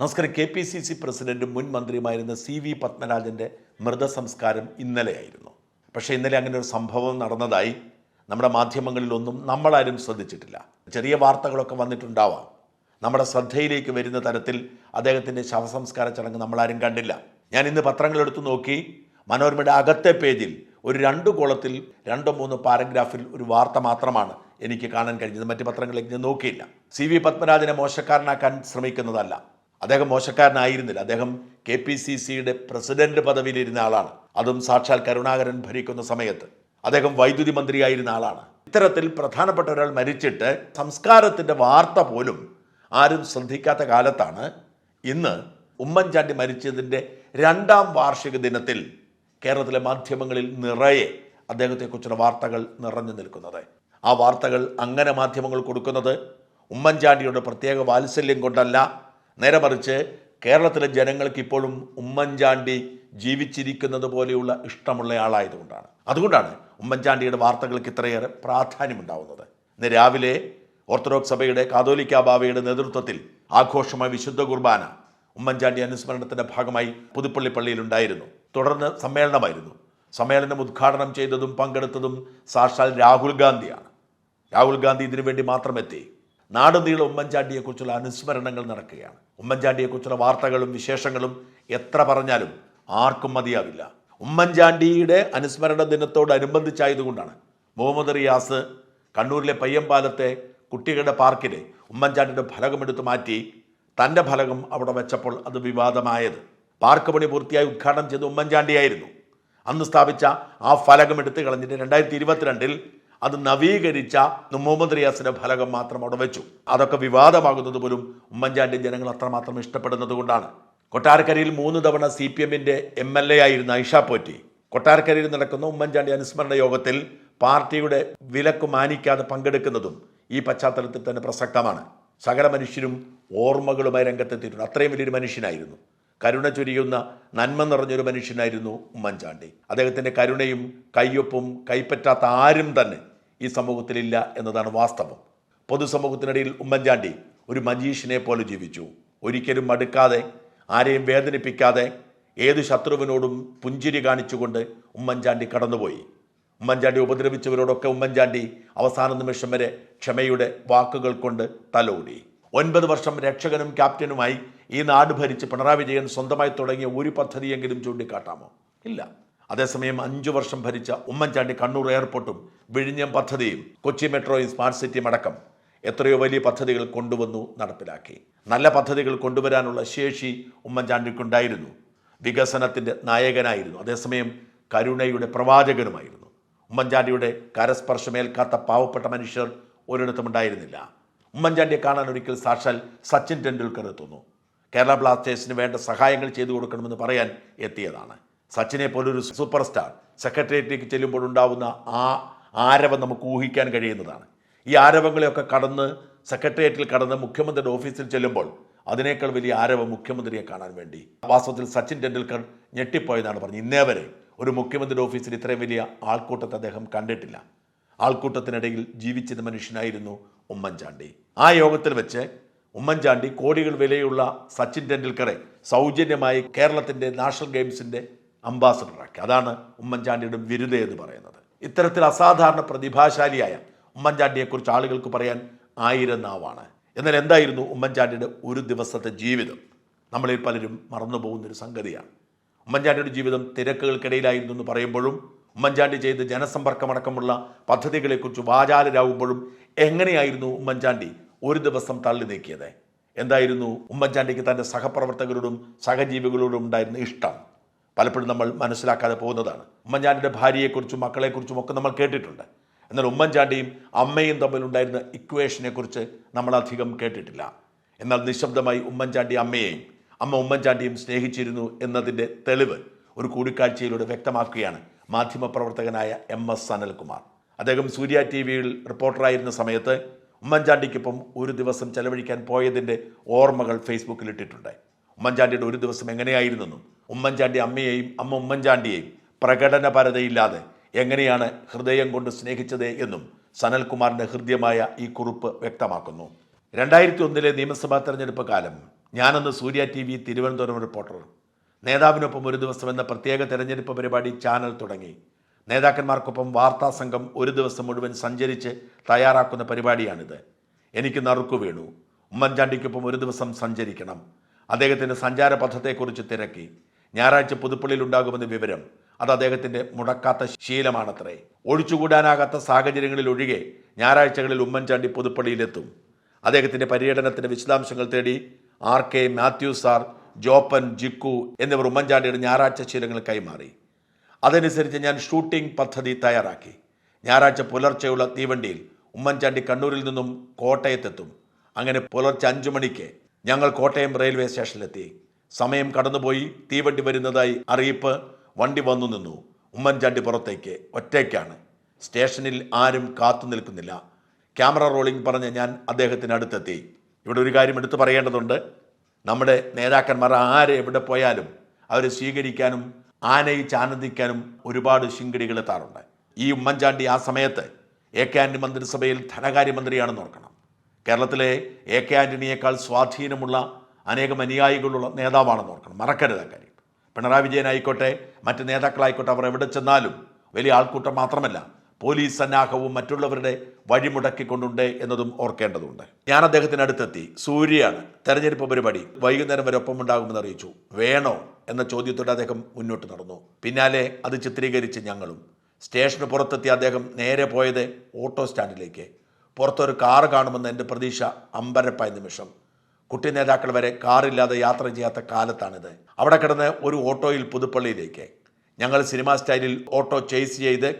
നമസ്കാരം. K P C C പ്രസിഡന്റും മുൻ മന്ത്രിയുമായിരുന്ന സി വി പത്മരാജന്റെ മൃതസംസ്കാരം ഇന്നലെയായിരുന്നു. പക്ഷേ ഇന്നലെ അങ്ങനെ ഒരു സംഭവം നടന്നതായി നമ്മുടെ മാധ്യമങ്ങളിലൊന്നും നമ്മളാരും ശ്രദ്ധിച്ചിട്ടില്ല. ചെറിയ വാർത്തകളൊക്കെ വന്നിട്ടുണ്ടാവാം. നമ്മുടെ ശ്രദ്ധയിലേക്ക് വരുന്ന തരത്തിൽ അദ്ദേഹത്തിന്റെ ശവസംസ്കാര ചടങ്ങ് നമ്മളാരും കണ്ടില്ല. ഞാൻ ഇന്ന് പത്രങ്ങളെടുത്ത് നോക്കി. മനോരമയുടെ അകത്തെ പേജിൽ ഒരു രണ്ട് കോളത്തിൽ രണ്ടോ മൂന്നോ പാരഗ്രാഫിൽ ഒരു വാർത്ത മാത്രമാണ് എനിക്ക് കാണാൻ കഴിഞ്ഞത്. മറ്റ് പത്രങ്ങളിലേക്ക് ഞാൻ നോക്കിയില്ല. സി വി പത്മരാജനെ മോശക്കാരനാക്കാൻ ശ്രമിക്കുന്നതല്ല. അദ്ദേഹം മോശക്കാരനായിരുന്നില്ല. അദ്ദേഹം കെ പി സി സിയുടെ പ്രസിഡന്റ് പദവിയിലിരുന്ന ആളാണ്. അതും സാക്ഷാൽ കരുണാകരൻ ഭരിക്കുന്ന സമയത്ത്. അദ്ദേഹം വൈദ്യുതി മന്ത്രിയായിരുന്ന ആളാണ്. ഇത്തരത്തിൽ പ്രധാനപ്പെട്ട ഒരാൾ മരിച്ചിട്ട് സംസ്കാരത്തിന്റെ വാർത്ത പോലും ആരും ശ്രദ്ധിക്കാത്ത കാലത്താണ് ഇന്ന് ഉമ്മൻചാണ്ടി മരിച്ചതിന്റെ രണ്ടാം വാർഷിക ദിനത്തിൽ കേരളത്തിലെ മാധ്യമങ്ങളിൽ നിറയെ അദ്ദേഹത്തെക്കുറിച്ചുള്ള വാർത്തകൾ നിറഞ്ഞു നിൽക്കുന്നത്. ആ വാർത്തകൾ അങ്ങനെ മാധ്യമങ്ങൾ കൊടുക്കുന്നത് ഉമ്മൻചാണ്ടിയുടെ പ്രത്യേക വാത്സല്യം കൊണ്ടല്ല നേരെ മറിച്ച് കേരളത്തിലെ ജനങ്ങൾക്ക് ഇപ്പോഴും ഉമ്മൻചാണ്ടി ജീവിച്ചിരിക്കുന്നത് പോലെയുള്ള ഇഷ്ടമുള്ള ആളായതുകൊണ്ടാണ്. അതുകൊണ്ടാണ് ഉമ്മൻചാണ്ടിയുടെ വാർത്തകൾക്ക് ഇത്രയേറെ പ്രാധാന്യമുണ്ടാവുന്നത്. ഇന്ന് രാവിലെ ഓർത്തഡോക്സ് സഭയുടെ കാതോലിക്ക ബാവയുടെ നേതൃത്വത്തിൽ ആഘോഷമായ വിശുദ്ധ കുർബാന ഉമ്മൻചാണ്ടി അനുസ്മരണത്തിന്റെ ഭാഗമായി പുതുപ്പള്ളി പള്ളിയിൽ ഉണ്ടായിരുന്നു. തുടർന്ന് സമ്മേളനമായിരുന്നു. സമ്മേളനം ഉദ്ഘാടനം ചെയ്തതും പങ്കെടുത്തതും സാക്ഷാൽ രാഹുൽ ഗാന്ധിയാണ്. രാഹുൽ ഗാന്ധി ഇതിനുവേണ്ടി മാത്രം എത്തി നാടുനീളെ ഉമ്മൻചാണ്ടിയെക്കുറിച്ചുള്ള അനുസ്മരണങ്ങൾ നടക്കുകയാണ്. ഉമ്മൻചാണ്ടിയെക്കുറിച്ചുള്ള വാർത്തകളും വിശേഷങ്ങളും എത്ര പറഞ്ഞാലും ആർക്കും മതിയാവില്ല. ഉമ്മൻചാണ്ടിയുടെ അനുസ്മരണ ദിനത്തോടനുബന്ധിച്ചായതുകൊണ്ടാണ് മുഹമ്മദ് റിയാസ് കണ്ണൂരിലെ പയ്യമ്പാലത്തെ കുട്ടികളുടെ പാർക്കിൽ ഉമ്മൻചാണ്ടിയുടെ ഫലകമെടുത്ത് മാറ്റി തന്റെ ഫലകം അവിടെ വെച്ചപ്പോൾ അത് വിവാദമായത്. പാർക്ക് പണി പൂർത്തിയായി ഉദ്ഘാടനം ചെയ്ത ഉമ്മൻചാണ്ടിയായിരുന്നു. അന്ന് സ്ഥാപിച്ച ആ ഫലകം എടുത്ത് കളഞ്ഞിട്ട് രണ്ടായിരത്തി ഇരുപത്തിരണ്ടിൽ അത് നവീകരിച്ച മുഹമ്മദ് റിയാസിന്റെ ഫലകം മാത്രം അവിടെ വെച്ചു. അതൊക്കെ വിവാദമാകുന്നത് പോലും ഉമ്മൻചാണ്ടി ജനങ്ങൾ അത്രമാത്രം ഇഷ്ടപ്പെടുന്നത് കൊണ്ടാണ്. കൊട്ടാരക്കരയിൽ മൂന്ന് തവണ സി പി എമ്മിന്റെ എം എൽ എ ആയിരുന്ന ഐഷ പോറ്റി. കൊട്ടാരക്കരയിൽ നടക്കുന്ന ഉമ്മൻചാണ്ടി അനുസ്മരണ യോഗത്തിൽ പാർട്ടിയുടെ വിലക്ക് മാനിക്കാതെ പങ്കെടുക്കുന്നതും ഈ പശ്ചാത്തലത്തിൽ തന്നെ പ്രസക്തമാണ്. സകല മനുഷ്യരും ഓർമ്മകളുമായി രംഗത്തെത്തിയിട്ടുണ്ട്. അത്രയും വലിയൊരു മനുഷ്യനായിരുന്നു. കരുണ ചൊരിയുന്ന നന്മ നിറഞ്ഞൊരു മനുഷ്യനായിരുന്നു ഉമ്മൻചാണ്ടി. അദ്ദേഹത്തിന്റെ കരുണയും കയ്യൊപ്പും കൈപ്പറ്റാത്ത ആരും തന്നെ ഈ സമൂഹത്തിലില്ല എന്നതാണ് വാസ്തവം. പൊതുസമൂഹത്തിനിടയിൽ ഉമ്മൻചാണ്ടി ഒരു മജീഷിനെ പോലെ ജീവിച്ചു. ഒരിക്കലും മടുക്കാതെ ആരെയും വേദനിപ്പിക്കാതെ ഏത് ശത്രുവിനോടും പുഞ്ചിരി കാണിച്ചുകൊണ്ട് ഉമ്മൻചാണ്ടി കടന്നുപോയി. ഉമ്മൻചാണ്ടി ഉപദ്രവിച്ചവരോടൊക്കെ ഉമ്മൻചാണ്ടി അവസാന നിമിഷം വരെ ക്ഷമയുടെ വാക്കുകൾ കൊണ്ട് തലോടി. ഒൻപത് വർഷം രക്ഷകനും ക്യാപ്റ്റനുമായി ഈ നാട് ഭരിച്ച് പിണറായി വിജയൻ സ്വന്തമായി തുടങ്ങിയ ഒരു പദ്ധതിയെങ്കിലും ചൂണ്ടിക്കാട്ടാമോ? ഇല്ല. അതേസമയം അഞ്ചു വർഷം ഭരിച്ച ഉമ്മൻചാണ്ടി കണ്ണൂർ എയർപോർട്ടും വിഴിഞ്ഞം പദ്ധതിയും കൊച്ചി മെട്രോയും സ്മാർട്ട് സിറ്റിയും അടക്കം എത്രയോ വലിയ പദ്ധതികൾ കൊണ്ടുവന്നു നടപ്പിലാക്കി. നല്ല പദ്ധതികൾ കൊണ്ടുവരാനുള്ള ശേഷി ഉമ്മൻചാണ്ടിക്കുണ്ടായിരുന്നു. വികസനത്തിന്റെ നായകനായിരുന്നു. അതേസമയം കരുണയുടെ പ്രവാചകനുമായിരുന്നു. ഉമ്മൻചാണ്ടിയുടെ കരസ്പർശമേൽക്കാത്ത പാവപ്പെട്ട മനുഷ്യർ ഒരിടത്തും ഉണ്ടായിരുന്നില്ല. ഉമ്മൻചാണ്ടിയെ കാണാൻ ഒരിക്കൽ സാക്ഷാൽ സച്ചിൻ ടെണ്ടുൽക്കർ എത്തുന്നു. കേരള ബ്ലാസ്റ്റേഴ്സിന് വേണ്ട സഹായങ്ങൾ ചെയ്തു കൊടുക്കണമെന്ന് പറയാൻ എത്തിയതാണ്. സച്ചിനെ പോലൊരു സൂപ്പർ സ്റ്റാർ സെക്രട്ടേറിയറ്റിലേക്ക് ചെല്ലുമ്പോൾ ഉണ്ടാവുന്ന ആ ആരവം നമുക്ക് ഊഹിക്കാൻ കഴിയുന്നതാണ്. ഈ ആരവങ്ങളെയൊക്കെ കടന്ന് സെക്രട്ടേറിയറ്റിൽ കടന്ന് മുഖ്യമന്ത്രിയുടെ ഓഫീസിൽ ചെല്ലുമ്പോൾ അതിനേക്കാൾ വലിയ ആരവം മുഖ്യമന്ത്രിയെ കാണാൻ വേണ്ടി. വാസ്തവത്തിൽ സച്ചിൻ ടെണ്ടുൽക്കർ ഞെട്ടിപ്പോയെന്നാണ് പറഞ്ഞത്. ഇന്നേ വരെ ഒരു മുഖ്യമന്ത്രിയുടെ ഓഫീസിൽ ഇത്രയും വലിയ ആൾക്കൂട്ടത്തെ അദ്ദേഹം കണ്ടിട്ടില്ല. ആൾക്കൂട്ടത്തിനിടയിൽ ജീവിച്ചിരുന്ന മനുഷ്യനായിരുന്നു ഉമ്മൻചാണ്ടി. ആ യോഗത്തിൽ വെച്ച് ഉമ്മൻചാണ്ടി കോടികൾ വിലയുള്ള സച്ചിൻ ടെണ്ടുൽക്കറെ സൗജന്യമായി കേരളത്തിന്റെ നാഷണൽ ഗെയിംസിന്റെ അംബാസഡറാക്കി. അതാണ് ഉമ്മൻചാണ്ടിയുടെ വിരുദ എന്ന് പറയുന്നത്. ഇത്തരത്തിൽ അസാധാരണ പ്രതിഭാശാലിയായ ഉമ്മൻചാണ്ടിയെക്കുറിച്ച് ആളുകൾക്ക് പറയാൻ ആയിരം നാവാണ്. എന്നാൽ എന്തായിരുന്നു ഉമ്മൻചാണ്ടിയുടെ ഒരു ദിവസത്തെ ജീവിതം? നമ്മളിൽ പലരും മറന്നുപോകുന്നൊരു സംഗതിയാണ്. ഉമ്മൻചാണ്ടിയുടെ ജീവിതം തിരക്കുകൾക്കിടയിലായിരുന്നു എന്ന് പറയുമ്പോഴും ഉമ്മൻചാണ്ടി ചെയ്ത ജനസമ്പർക്കമടക്കമുള്ള പദ്ധതികളെക്കുറിച്ച് വാചാലരാകുമ്പോഴും എങ്ങനെയായിരുന്നു ഉമ്മൻചാണ്ടി ഒരു ദിവസം തള്ളി നീക്കിയത്? എന്തായിരുന്നു ഉമ്മൻചാണ്ടിക്ക് തന്റെ സഹപ്രവർത്തകരോടും സഹജീവികളോടും ഉണ്ടായിരുന്ന ഇഷ്ടം? പലപ്പോഴും നമ്മൾ മനസ്സിലാക്കാതെ പോകുന്നതാണ്. ഉമ്മൻചാണ്ടിയുടെ ഭാര്യയെക്കുറിച്ചും മക്കളെക്കുറിച്ചും ഒക്കെ നമ്മൾ കേട്ടിട്ടുണ്ട്. എന്നാൽ ഉമ്മൻചാണ്ടിയും അമ്മയും തമ്മിലുണ്ടായിരുന്ന ഇക്വേഷനെക്കുറിച്ച് നമ്മൾ അധികം കേട്ടിട്ടില്ല. എന്നാൽ നിശബ്ദമായി ഉമ്മൻചാണ്ടി അമ്മയെയും അമ്മ ഉമ്മൻചാണ്ടിയും സ്നേഹിച്ചിരുന്നു എന്നതിന്റെ തെളിവ് ഒരു കൂടിക്കാഴ്ചയിലൂടെ വ്യക്തമാക്കുകയാണ് മാധ്യമപ്രവർത്തകനായ എം എസ് സനൽകുമാർ. അദ്ദേഹം സൂര്യ ടി വിയിൽ റിപ്പോർട്ടറായിരുന്ന സമയത്ത് ഉമ്മൻചാണ്ടിക്കൊപ്പം ഒരു ദിവസം ചെലവഴിക്കാൻ പോയതിന്റെ ഓർമ്മകൾ ഫേസ്ബുക്കിൽ ഇട്ടിട്ടുണ്ട്. ഉമ്മൻചാണ്ടിയുടെ ഒരു ദിവസം എങ്ങനെയായിരുന്നെന്നും ഉമ്മൻചാണ്ടി അമ്മയെയും അമ്മ ഉമ്മൻചാണ്ടിയെയും പ്രകടനപരതയില്ലാതെ എങ്ങനെയാണ് ഹൃദയം കൊണ്ട് സ്നേഹിച്ചത് എന്നും സനൽകുമാറിന്റെ ഹൃദ്യമായ ഈ കുറിപ്പ് വ്യക്തമാക്കുന്നു. രണ്ടായിരത്തി ഒന്നിലെ നിയമസഭാ തെരഞ്ഞെടുപ്പ് കാലം ഞാനന്ന് Surya T V Thiruvananthapuram reporter. നേതാവിനൊപ്പം ഒരു ദിവസം എന്ന പ്രത്യേക തെരഞ്ഞെടുപ്പ് പരിപാടി ചാനൽ തുടങ്ങി. നേതാക്കന്മാർക്കൊപ്പം വാർത്താ സംഘം ഒരു ദിവസം മുഴുവൻ സഞ്ചരിച്ച് തയ്യാറാക്കുന്ന പരിപാടിയാണിത്. എനിക്ക് നറുക്കു വീണു. ഉമ്മൻചാണ്ടിക്കൊപ്പം ഒരു ദിവസം സഞ്ചരിക്കണം. അദ്ദേഹത്തിന്റെ സഞ്ചാര പഥത്തെക്കുറിച്ച് തിരക്കി. ഞായറാഴ്ച പുതുപ്പള്ളിയിൽ ഉണ്ടാകുമെന്ന വിവരം അത് അദ്ദേഹത്തിന്റെ മുടക്കാത്ത ശീലമാണത്രേ. ഒഴിച്ചുകൂടാനാകാത്ത സാഹചര്യങ്ങളിൽ ഒഴികെ ഞായറാഴ്ചകളിൽ ഉമ്മൻചാണ്ടി പുതുപ്പള്ളിയിലെത്തും. അദ്ദേഹത്തിന്റെ പര്യടനത്തിന്റെ വിശദാംശങ്ങൾ തേടി R K Mathew sir Joppan Jikku എന്നിവർ ഉമ്മൻചാണ്ടിയുടെ ഞായറാഴ്ച ശീലങ്ങൾ കൈമാറി. അതനുസരിച്ച് ഞാൻ ഷൂട്ടിംഗ് പദ്ധതി തയ്യാറാക്കി. ഞായറാഴ്ച പുലർച്ചെയുള്ള തീവണ്ടിയിൽ ഉമ്മൻചാണ്ടി കണ്ണൂരിൽ നിന്നും കോട്ടയത്തെത്തും. അങ്ങനെ പുലർച്ചെ അഞ്ചു മണിക്ക് ഞങ്ങൾ കോട്ടയം റെയിൽവേ സ്റ്റേഷനിലെത്തി. സമയം കടന്നുപോയി തീവണ്ടി വരുന്നതായി അറിയിപ്പ് വണ്ടി വന്നു നിന്നു. ഉമ്മൻചാണ്ടി പുറത്തേക്ക് ഒറ്റയ്ക്കാണ്. സ്റ്റേഷനിൽ ആരും കാത്തു നിൽക്കുന്നില്ല. ക്യാമറ റോളിംഗ് പറഞ്ഞ് ഞാൻ അദ്ദേഹത്തിന് അടുത്തെത്തി. ഇവിടെ ഒരു കാര്യം എടുത്തു പറയേണ്ടതുണ്ട്. നമ്മുടെ നേതാക്കന്മാർ ആരെ എവിടെ പോയാലും അവരെ സ്വീകരിക്കാനും ആനയിച്ച് ആനന്ദിക്കാനും ഒരുപാട് ശിങ്കിടികൾ എത്താറുണ്ട്. ഈ ഉമ്മൻചാണ്ടി ആ സമയത്ത് എ കെ ആന്റണി മന്ത്രിസഭയിൽ ധനകാര്യമന്ത്രിയാണെന്ന് ഓർക്കണം. കേരളത്തിലെ എ കെ ആന്റണിയേക്കാൾ സ്വാധീനമുള്ള അനേകം അനുയായികളുള്ള നേതാവാണെന്ന് ഓർക്കണം. മറക്കരുത് കാര്യം. പിണറായി വിജയനായിക്കോട്ടെ മറ്റ് നേതാക്കളായിക്കോട്ടെ അവർ എവിടെ ചെന്നാലും വലിയ ആൾക്കൂട്ടം മാത്രമല്ല പോലീസ് സന്നാഹവും മറ്റുള്ളവരുടെ വഴിമുടക്കിക്കൊണ്ടുണ്ട് എന്നതും ഓർക്കേണ്ടതുണ്ട്. ഞാൻ അദ്ദേഹത്തിന് അടുത്തെത്തി. സൂര്യയാണ്. തെരഞ്ഞെടുപ്പ് പരിപാടി വൈകുന്നേരം വരെ ഒപ്പം ഉണ്ടാകുമെന്ന് അറിയിച്ചു. വേണോ എന്ന ചോദ്യത്തോടെ അദ്ദേഹം മുന്നോട്ട് നടന്നു. പിന്നാലെ അത് ചിത്രീകരിച്ച് ഞങ്ങളും. സ്റ്റേഷന് പുറത്തെത്തി അദ്ദേഹം നേരെ പോയത് ഓട്ടോ സ്റ്റാൻഡിലേക്ക്. പുറത്തൊരു കാർ കാണുമെന്ന് എന്റെ പ്രതീക്ഷ അമ്പരപ്പായ നിമിഷം. കുട്ടി നേതാക്കൾ വരെ കാറില്ലാതെ യാത്ര ചെയ്യാത്ത കാലത്താണിത്. അവിടെ കിടന്ന് ഒരു ഓട്ടോയിൽ പുതുപ്പള്ളിയിലേക്ക്. ഞങ്ങൾ സിനിമാ സ്റ്റൈലിൽ ഓട്ടോ ചേസ് ചെയ്ത്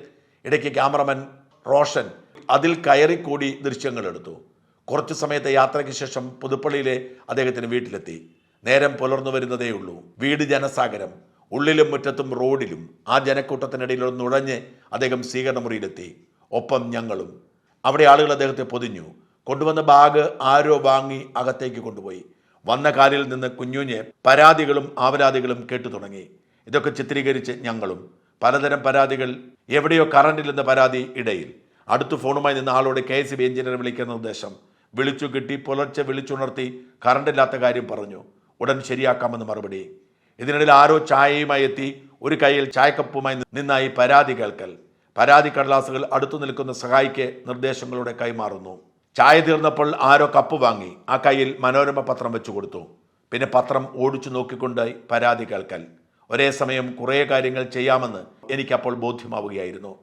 ഇടയ്ക്ക് ക്യാമറമാൻ റോഷൻ അതിൽ കയറിക്കൂടി ദൃശ്യങ്ങൾ എടുത്തു. കുറച്ചു സമയത്തെ യാത്രയ്ക്ക് ശേഷം പുതുപ്പള്ളിയിലെ അദ്ദേഹത്തിന് വീട്ടിലെത്തി. നേരം പുലർന്നു വരുന്നതേയുള്ളൂ വീട് ജനസാഗരം. ഉള്ളിലും മുറ്റത്തും റോഡിലും. ആ ജനക്കൂട്ടത്തിനിടയിൽ നുഴഞ്ഞ് അദ്ദേഹം സ്വീകരണ മുറിയിലെത്തി. ഒപ്പം ഞങ്ങളും. അവിടെ ആളുകൾ അദ്ദേഹത്തെ പൊതിഞ്ഞു. കൊണ്ടുവന്ന ബാഗ് ആരോ വാങ്ങി അകത്തേക്ക് കൊണ്ടുപോയി. വന്ന കാലിൽ നിന്ന് കുഞ്ഞുഞ്ഞ് പരാതികളും ആവരാതികളും കേട്ടു തുടങ്ങി. ഇതൊക്കെ ചിത്രീകരിച്ച് ഞങ്ങളും. പലതരം പരാതികൾ എവിടെയോ കറണ്ടില്ലെന്ന പരാതി ഇടയിൽ. അടുത്ത ഫോണുമായി നിന്ന ആളോട് കെ എസ് ബി എഞ്ചിനീയർ വിളിക്കുന്ന നിർദ്ദേശം. വിളിച്ചു കിട്ടി പുലർച്ചെ വിളിച്ചുണർത്തി കറണ്ടില്ലാത്ത കാര്യം പറഞ്ഞു. ഉടൻ ശരിയാക്കാമെന്ന് മറുപടി. ഇതിനിടയിൽ ആരോ ചായയുമായി എത്തി ഒരു കയ്യിൽ ചായക്കപ്പുമായി നിന്നായി പരാതി കേൾക്കൽ. പരാതി കടലാസുകൾ അടുത്തു നിൽക്കുന്ന സഹായിക്ക് നിർദ്ദേശങ്ങളുടെ കൈമാറുന്നു. ചായ തീർന്നപ്പോൾ ആരോ കപ്പ് വാങ്ങി. ആ കയ്യിൽ മനോരമ പത്രം വെച്ചു കൊടുത്തു. പിന്നെ പത്രം ഓടിച്ചു നോക്കിക്കൊണ്ട് പരാതി കേൾക്കൽ. ഒരേ സമയം കുറേ കാര്യങ്ങൾ ചെയ്യാമെന്ന് എനിക്കപ്പോൾ ബോധ്യമാവുകയായിരുന്നു.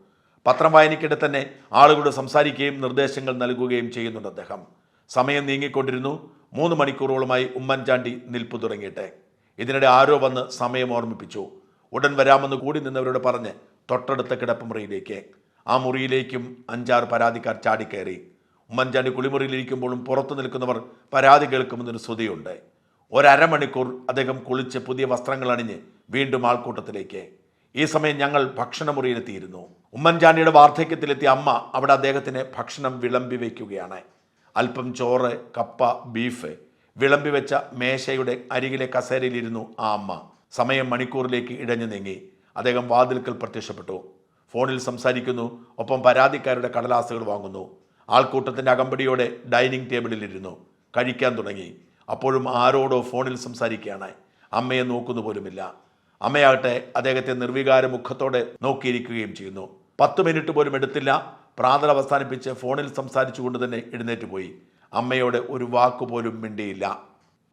പത്രം വായനയ്ക്കിടെ തന്നെ ആളുകളോട് സംസാരിക്കുകയും നിർദ്ദേശങ്ങൾ നൽകുകയും ചെയ്യുന്നുണ്ട് അദ്ദേഹം. സമയം നീങ്ങിക്കൊണ്ടിരുന്നു. മൂന്ന് മണിക്കൂറുകളുമായി ഉമ്മൻചാണ്ടി നിൽപ്പു തുടങ്ങിയിട്ട്. ഇതിനിടെ ആരോ വന്ന് സമയം ഓർമ്മിപ്പിച്ചു. ഉടൻ വരാമെന്ന് കൂടി നിന്നവരോട് പറഞ്ഞ് തൊട്ടടുത്ത കിടപ്പ് മുറിയിലേക്ക്. ആ മുറിയിലേക്കും അഞ്ചാറ് പരാതിക്കാർ ചാടിക്കയറി ഉമ്മൻചാണ്ടി കുളിമുറിയിലിരിക്കുമ്പോഴും പുറത്തു നിൽക്കുന്നവർ പരാതി കേൾക്കുമെന്നൊരു ശ്രുതിയുണ്ട്. ഒരമണിക്കൂർ അദ്ദേഹം കുളിച്ച് പുതിയ വസ്ത്രങ്ങൾ അണിഞ്ഞ് വീണ്ടും ആൾക്കൂട്ടത്തിലേക്ക്. ഈ സമയം ഞങ്ങൾ ഭക്ഷണമുറിയിലെത്തിയിരുന്നു. ഉമ്മൻചാണ്ടിയുടെ വാർദ്ധക്യത്തിലെത്തിയ അമ്മ അവിടെ അദ്ദേഹത്തിന് ഭക്ഷണം വിളമ്പി വയ്ക്കുകയാണ്. അല്പം ചോറ് കപ്പ ബീഫ് വിളമ്പി വെച്ച മേശയുടെ അരികിലെ കസേരയിലിരുന്നു ആ അമ്മ. സമയം മണിക്കൂറിലേക്ക് ഇഴഞ്ഞു നീങ്ങി. അദ്ദേഹം വാതിൽക്കൽ പ്രത്യക്ഷപ്പെട്ടു. ഫോണിൽ സംസാരിക്കുന്നു ഒപ്പം പരാതിക്കാരുടെ കടലാസുകൾ വാങ്ങുന്നു. ആൾക്കൂട്ടത്തിന്റെ അകമ്പടിയോടെ ഡൈനിങ് ടേബിളിലിരുന്നു. കഴിക്കാൻ തുടങ്ങി. അപ്പോഴും ആരോടോ ഫോണിൽ സംസാരിക്കുകയാണ്. അമ്മയെ നോക്കുന്നു പോലുമില്ല. അമ്മയാകട്ടെ അദ്ദേഹത്തെ നിർവികാര മുഖത്തോടെ നോക്കിയിരിക്കുകയും ചെയ്യുന്നു. പത്ത് മിനിറ്റ് പോലും എടുത്തില്ല. പ്രാതൽ അവസാനിപ്പിച്ച് ഫോണിൽ സംസാരിച്ചുകൊണ്ട് തന്നെ എഴുന്നേറ്റ് പോയി. അമ്മയോട് ഒരു വാക്കുപോലും മിണ്ടിയില്ല.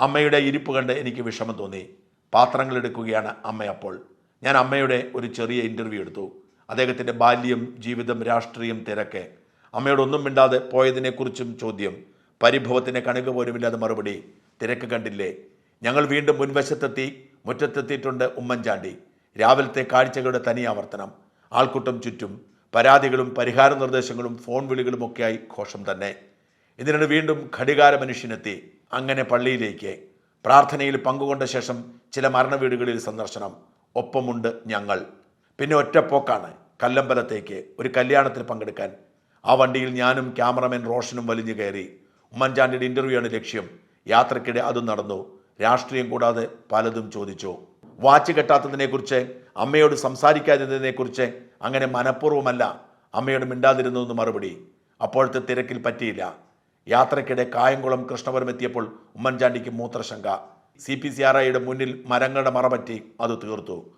അമ്മയുടെ ഇരിപ്പ് കണ്ട് എനിക്ക് വിഷമം തോന്നി. പാത്രങ്ങൾ എടുക്കുകയാണ് അമ്മ അപ്പോൾ. ഞാൻ അമ്മയുടെ ഒരു ചെറിയ ഇന്റർവ്യൂ എടുത്തു. അദ്ദേഹത്തിന്റെ ബാല്യം ജീവിതം രാഷ്ട്രീയം തിരക്ക്. അമ്മയോട് ഒന്നും മിണ്ടാതെ പോയതിനെക്കുറിച്ചും ചോദ്യം. പരിഭവത്തിന് കണുക പോലുമില്ലാതെ മറുപടി. തിരക്ക് കണ്ടില്ലേ? ഞങ്ങൾ വീണ്ടും മുൻവശത്തെത്തി മുറ്റത്തെത്തിയിട്ടുണ്ട് ഉമ്മൻചാണ്ടി. രാവിലത്തെ കാഴ്ചകളുടെ തനിയാവർത്തനം ആൾക്കൂട്ടം ചുറ്റും പരാതികളും പരിഹാര നിർദ്ദേശങ്ങളും ഫോൺ വിളികളും ഒക്കെയായി ഘോഷം തന്നെ. ഇതിനിടെ വീണ്ടും ഘടികാര മനുഷ്യനെത്തി അങ്ങനെ പള്ളിയിലേക്ക്. പ്രാർത്ഥനയിൽ പങ്കുകൊണ്ട ശേഷം ചില മരണവീടുകളിൽ സന്ദർശനം. ഒപ്പമുണ്ട് ഞങ്ങൾ. പിന്നെ ഒറ്റപ്പോക്കാണ് കല്ലമ്പലത്തേക്ക് ഒരു കല്യാണത്തിൽ പങ്കെടുക്കാൻ. ആ വണ്ടിയിൽ ഞാനും ക്യാമറമാൻ റോഷനും വലിഞ്ഞു കയറി. ഉമ്മൻചാണ്ടിയുടെ ഇന്റർവ്യൂ ആണ് ലക്ഷ്യം. യാത്രക്കിടെ അതും നടന്നു. രാഷ്ട്രീയം കൂടാതെ പലതും ചോദിച്ചു. വാച്ച് കെട്ടാത്തതിനെക്കുറിച്ച് അമ്മയോട് സംസാരിക്കാതിരുന്നതിനെക്കുറിച്ച് അങ്ങനെ മനഃപൂർവമല്ല അമ്മയോട് മിണ്ടാതിരുന്നു എന്ന് മറുപടി. അപ്പോഴത്തെ തിരക്കിൽ പറ്റിയില്ല. യാത്രയ്ക്കിടെ കായംകുളം കൃഷ്ണപുരം എത്തിയപ്പോൾ ഉമ്മൻചാണ്ടിക്ക് മൂത്രശങ്ക. സി പി സി ആർ ഐയുടെ മുന്നിൽ മരങ്ങളുടെ മറപറ്റി അത് തീർത്തു.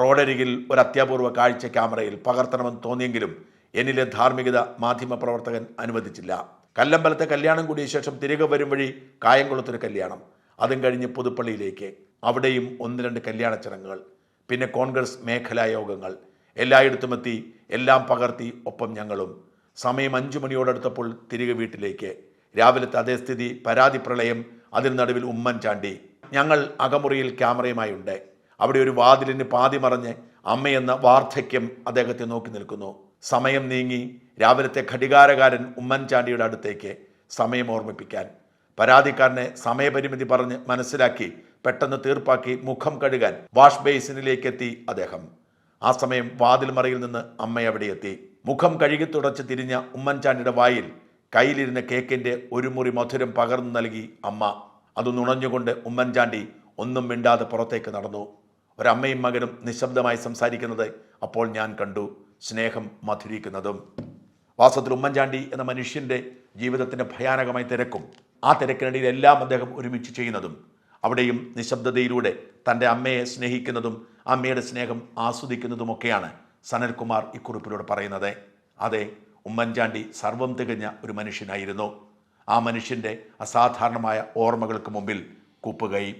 റോഡരികിൽ ഒരു അത്യപൂർവ കാഴ്ച ക്യാമറയിൽ പകർത്തണമെന്ന് തോന്നിയെങ്കിലും എന്നിലെ ധാർമ്മികത മാധ്യമ പ്രവർത്തകൻ അനുവദിച്ചില്ല. കല്ലമ്പലത്തെ കല്യാണം കൂടിയ ശേഷം തിരികെ വരും വഴി കായംകുളത്തൊരു കല്യാണം. അതും കഴിഞ്ഞ് പുതുപ്പള്ളിയിലേക്ക്. അവിടെയും ഒന്ന് രണ്ട് കല്യാണ ചടങ്ങുകൾ. പിന്നെ കോൺഗ്രസ് മേഖലാ യോഗങ്ങൾ. എല്ലായിടത്തും എത്തി എല്ലാം പകർത്തി ഒപ്പം ഞങ്ങളും. സമയം അഞ്ചു മണിയോടടുത്തപ്പോൾ തിരികെ വീട്ടിലേക്ക്. രാവിലത്തെ അതേ സ്ഥിതി പരാതി പ്രളയം അതിന് നടുവിൽ ഉമ്മൻചാണ്ടി ഞങ്ങൾ അകമുറിയിൽ ക്യാമറയുമായി ഉണ്ട്. അവിടെ ഒരു വാതിലിന് പാതി മറഞ്ഞ് അമ്മയെന്ന വാർദ്ധക്യം അദ്ദേഹത്തെ നോക്കി നിൽക്കുന്നു. സമയം നീങ്ങി രാവിലത്തെ ഘടികാരകാരൻ ഉമ്മൻചാണ്ടിയുടെ അടുത്തേക്ക് സമയം ഓർമ്മിപ്പിക്കാൻ. പരാതിക്കാരനെ സമയപരിമിതി പറഞ്ഞ് മനസ്സിലാക്കി പെട്ടെന്ന് തീർപ്പാക്കി മുഖം കഴുകാൻ വാഷ് ബേസിനിലേക്ക് എത്തി അദ്ദേഹം. ആ സമയം വാതിൽ മറയിൽ നിന്ന് അമ്മ അവിടെ എത്തി. മുഖം കഴുകി തുടച്ച് തിരിഞ്ഞ ഉമ്മൻചാണ്ടിയുടെ വായിൽ കയ്യിലിരുന്ന കേക്കിന്റെ ഒരു മുറി മധുരം പകർന്നു നൽകി അമ്മ. അത് നുണഞ്ഞുകൊണ്ട് ഉമ്മൻചാണ്ടി ഒന്നും മിണ്ടാതെ പുറത്തേക്ക് നടന്നു. ഒരമ്മയും മകനും നിശബ്ദമായി സംസാരിക്കുന്നത് അപ്പോൾ ഞാൻ കണ്ടു. സ്നേഹം മധുരിക്കുന്നതും. വാസത്തിൽ ഉമ്മൻചാണ്ടി എന്ന മനുഷ്യന്റെ ജീവിതത്തിന്റെ ഭയാനകമായി തിരക്കും ആ തിരക്കിനിടയിൽ എല്ലാം അദ്ദേഹം ഒരുമിച്ച് ചെയ്യുന്നതും അവിടെയും നിശബ്ദതയിലൂടെ തന്റെ അമ്മയെ സ്നേഹിക്കുന്നതും അമ്മയുടെ സ്നേഹം ആസ്വദിക്കുന്നതുമൊക്കെയാണ് സനൽകുമാർ ഇക്കുറിപ്പിലൂടെ പറയുന്നത്. അതെ ഉമ്മൻചാണ്ടി സർവം തികഞ്ഞ ഒരു മനുഷ്യനായിരുന്നു. ആ മനുഷ്യന്റെ അസാധാരണമായ ഓർമ്മകൾക്ക് മുമ്പിൽ കുപ്പുകൈ.